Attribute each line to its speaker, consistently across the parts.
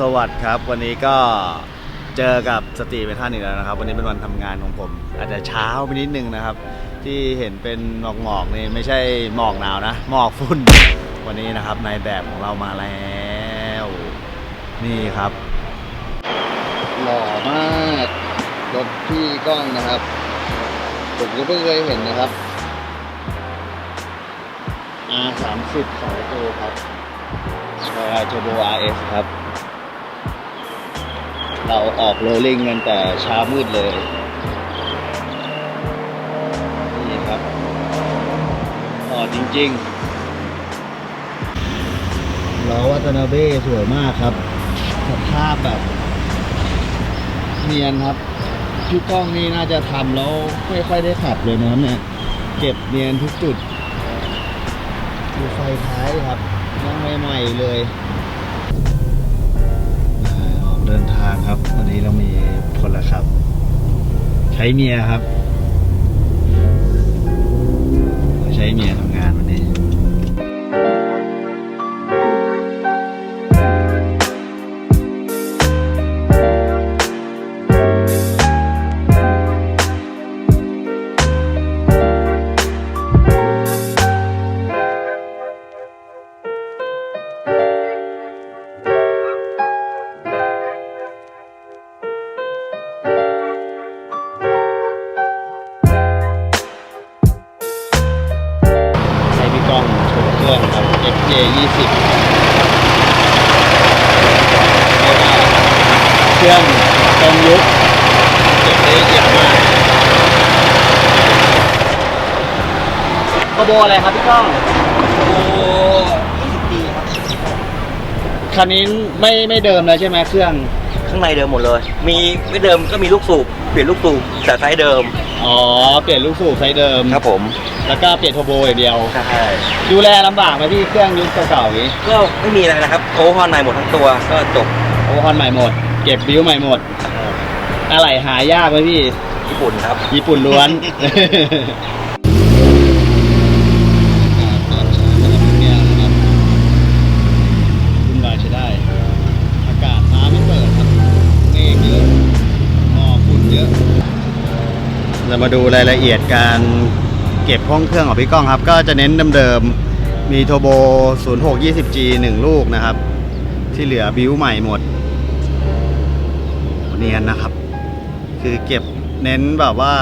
Speaker 1: สวัสดิ์ครับ วันนี้ก็เจอกับสตรีเป็นท่านอีกแล้วนะครับ วันนี้เป็นวันทำงานของผม อาจจะเช้าไปนิดนึงนะครับ ที่เห็นเป็นหมอกหมอกๆนี่ไม่ใช่หมอกหนาวนะหมอกฝุ่น วันนี้นะครับนายแบบของเรามาแล้ว นี่ครับ หล่อมากรถพี่ก้องนะครับ ผมก็เพิ่งเคยเห็นนะครับ R 3 0สองประตูครับเทอร์โบ RS ครับ เราออกโรลลิ่งกันแต่เช้ามืดเลย นี่ครับอ่อจริงๆล้อวัตนาเบ้สวยมากครับสภาพแบบเนียนครับพี่ก้องนี่น่าจะทำแล้วไม่ค่อยได้ขับเลยนะครับเนี่ย เก็บเนียนทุกจุด ดูไฟท้ายครับยังใหม่ๆเลย ดินทางครับ วันนี้เรามีคนละครับ ใช้เมียครับ ใช้เมียทำงาน โชว์เครื่องครับ FJ 20เครื่องตรงยุคเก็บได้ละเอียดมาก
Speaker 2: กระโบอะไรครับพี่ก้อง
Speaker 1: โอ้คันนี้ไม่ไม่เดิมแล้วใช่ไหมเครื่อง
Speaker 2: ข้างในเดิมหมดเลย มีไม่เดิมก็มีลูกสูบเปลี่ยนลูกสูบแต่ไซส์เดิม
Speaker 1: อ๋อ เปลี่ยนลูกสูบไซส์เดิม
Speaker 2: ครับผม
Speaker 1: แล้วก็เปลี่ยนโทร์โบอย่างเดียว
Speaker 2: ใช่
Speaker 1: ดูแลลำบากไหมพี่เครื่องยุคเก่าๆอย่างนี้
Speaker 2: ก็ไม่มีอะไรนะครับโอเวอร์ฮอนใหม่หมดทั้งตัวก็จบ
Speaker 1: โอเวอร์ฮอนใหม่หมด เก็บบิวใหม่หมด อะไรหายากไหมพี่
Speaker 2: ญี่ปุ่นครับ
Speaker 1: ญี่ปุ่นล้วนคุณบายใช้ได้อากาศฟ้าไม่เปิดครับเมฆเยอะหมอกฝุ่นเยอะเรามาดูรายละเอียดการ เก็บห้องเครื่องของพี่ก้องครับ ก็จะเน้นเดิมๆ มีโทโบ 0620G 1 ลูกนะครับ ที่เหลือบิวใหม่หมดเนียนนะครับ คือเก็บเน้นแบบว่า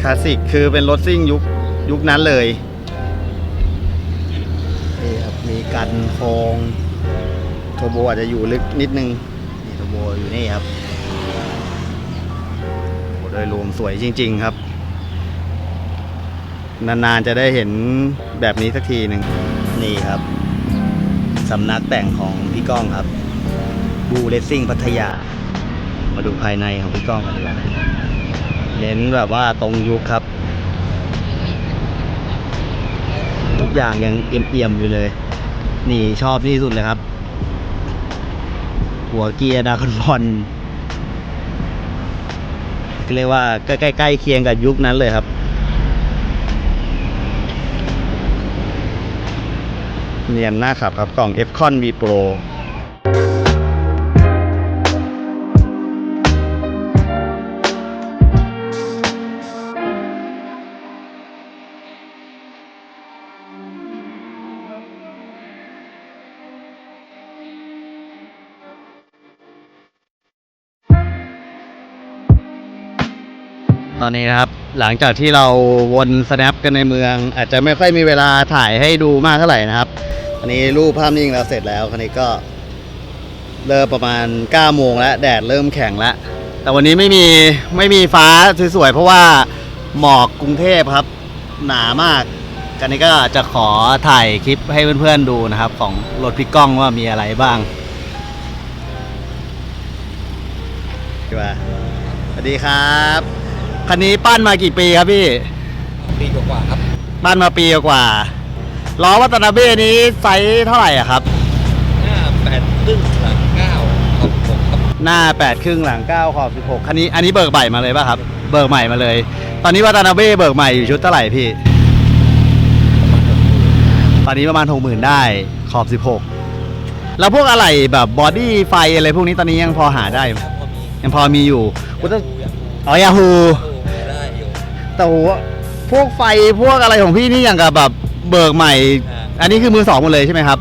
Speaker 1: คลาสสิกคือเป็นรถซิ่งยุคยุคนั้นเลยนี่ครับมีกันโครงโทโบอาจจะอยู่ลึกนิดนึงนี่โทโบอยู่นี่ครับโดยรวมสวยจริง ๆ ครับ นานๆจะได้เห็นแบบนี้สักทีหนึ่งนี่ครับสำนักแต่งของพี่ก้องครับบูเลสซิ่งพัทยา มาดูภายในของพี่ก้องกันดีกว่าเน้นแบบว่าตรงยุคครับ ทุกอย่างยังเอี่ยมๆอยู่เลย นี่ชอบที่สุดเลยครับ หัวเกียร์ดาคอนบอลเรียกว่าใกล้ๆเคียงกับยุคนั้นเลยครับ เนียนหน้าขับครับกล่อง f c o n V Pro ตอนนี้นะครับ หลังจากที่เราวน snap กันในเมือง อาจจะไม่ค่อยมีเวลาถ่ายให้ดูมากเท่าไหร่นะครับ อันนี้รูปภาพนิ่งเราเสร็จแล้วคันนี้ก็ เริ่มประมาณ9โมงแล้ว แดดเริ่มแข็งแล้ว แต่วันนี้ไม่มีไม่มีฟ้าสวยๆเพราะว่าหมอกกรุงเทพครับ หนามากกันนี้ก็จะขอถ่ายคลิปให้เพื่อนๆดูนะครับ ของรถพี่ก้องว่ามีอะไรบ้างดีว่าสวัสดีครับ คันนี้ปั้นมากี่ปีครับพี่
Speaker 2: ปีกว่าครับ
Speaker 1: ปั้นมาปีกว่าล้อวัตนาเบ้นี้ไซส์เท่าไหร่อะครับ
Speaker 2: หน้าแปดครึ่งหลังเก้าขอบผมครับ
Speaker 1: หน้า8ครึ่งหลัง9ขอบ16คันนี้อันนี้เบิกใหม่มาเลยป่ะครับ เบิกใหม่มาเลย ตอนนี้วัตนาเบ้เบิกใหม่อยู่ชุดเท่าไหร่พี่ ตอนนี้ประมาณ60,000ได้ขอบ16แล้วพวกอะไรแบบบอดี้ไฟอะไรพวกนี้ตอนนี้ยังพอหาได้ไหม
Speaker 2: ครับพอมี
Speaker 1: ยังพอมีอยู่กูต้อง
Speaker 2: ดูอย่าง
Speaker 1: อ๋อยาฮู
Speaker 2: ได้อยู่
Speaker 1: แต่ว่าพวกไฟพวกอะไรของพี่นี่อย่างกับแบบเบิกใหม่
Speaker 2: อ่า
Speaker 1: อันนี้คือมือสองหมดเลยใช่ไหมครับ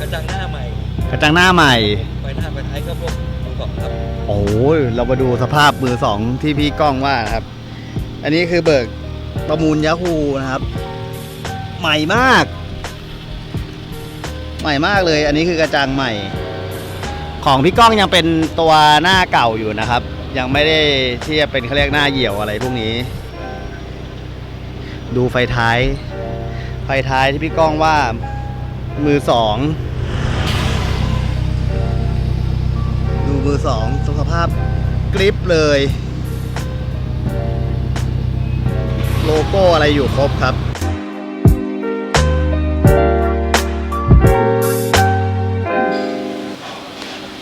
Speaker 2: กระจังหน้าใหม่
Speaker 1: กระจังหน้าใหม่
Speaker 2: ไฟหน้าไฟท้ายก็พวกมือสองครับ
Speaker 1: โอ้ยเรามาดูสภาพมือสองที่พี่ก้องว่านะครับ อันนี้คือเบิกประมูลยาฮูนะครับ ใหม่มาก ใหม่มากเลย อันนี้คือกระจังใหม่ ของพี่ก้องยังเป็นตัวหน้าเก่าอยู่นะครับ ยังไม่ได้ที่จะเป็นเขาเรียกหน้าเหี่ยวอะไรพวกนี้ ดูไฟท้าย ไฟท้ายที่พี่ก้องว่ามือสอง ดูมือสองสภาพกริปเลย โลโก้อะไรอยู่ครบครับ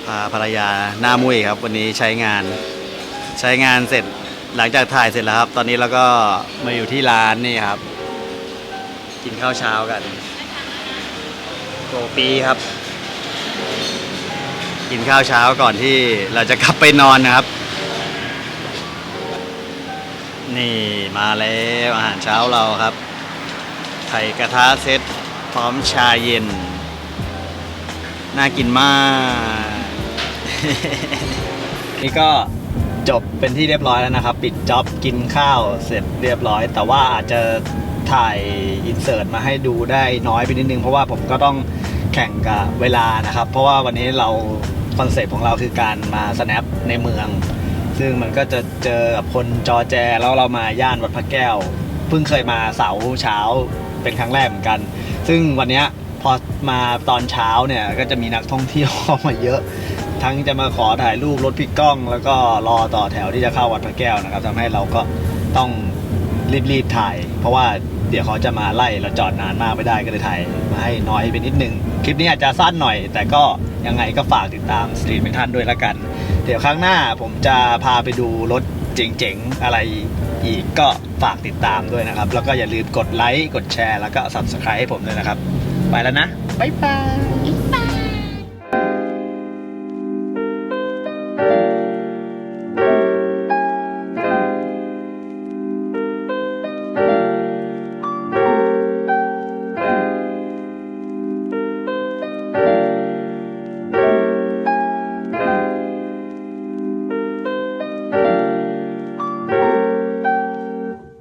Speaker 1: พาภรรยาหน้ามุ้ยครับ วันนี้ใช้งาน ใช้งานเสร็จ หลังจากถ่ายเสร็จแล้วครับ ตอนนี้เราก็มาอยู่ที่ร้านนี่ครับ กินข้าวเช้ากันโกปีครับ กินข้าวเช้าก่อนที่เราจะกลับไปนอนนะครับ นี่มาแล้วอาหารเช้าเราครับ ไข่กระทะเซตพร้อมชาเย็น น่ากินมาก นี่ก็ จบเป็นที่เรียบร้อยแล้วนะครับ ปิดจ็อบกินข้าวเสร็จเรียบร้อย แต่ว่าอาจจะถ่ายอินเสิร์ตมาให้ดูได้น้อยไปนิดนึง เพราะว่าผมก็ต้องแข่งกับเวลานะครับ เพราะว่าวันนี้เราคอนเซปต์ของเราคือการมา snap ในเมือง ซึ่งมันก็จะเจอกับคนจอแจแล้วเรามาย่านวัดพระแก้ว เพิ่งเคยมาเสาร์เช้าเป็นครั้งแรกเหมือนกัน ซึ่งวันนี้พอมาตอนเช้าเนี่ยก็จะมีนักท่องเที่ยวมาเยอะ ทั้งจะมาขอถ่ายรูปรถพี่ก้อง แล้วก็รอต่อแถวที่จะเข้าวัดพระแก้วนะครับทำให้เราก็ต้องรีบๆถ่าย เพราะว่าเดี๋ยวเขาจะมาไล่เราจอดนานมากไม่ได้ก็เลยถ่ายมาให้น้อยไปนิดนึง คลิปนี้อาจจะสั้นหน่อย แต่ก็ยังไงก็ฝากติดตามสตรีทเป็นท่านด้วยละกัน เดี๋ยวครั้งหน้าผมจะพาไปดูรถเจ๋งๆ อะไรอีกก็ฝากติดตามด้วยนะครับ แล้วก็อย่าลืมกดไลค์กดแชร์แล้วก็ subscribe ให้ผมด้วยนะครับ ไปแล้วนะ บ๊ายบาย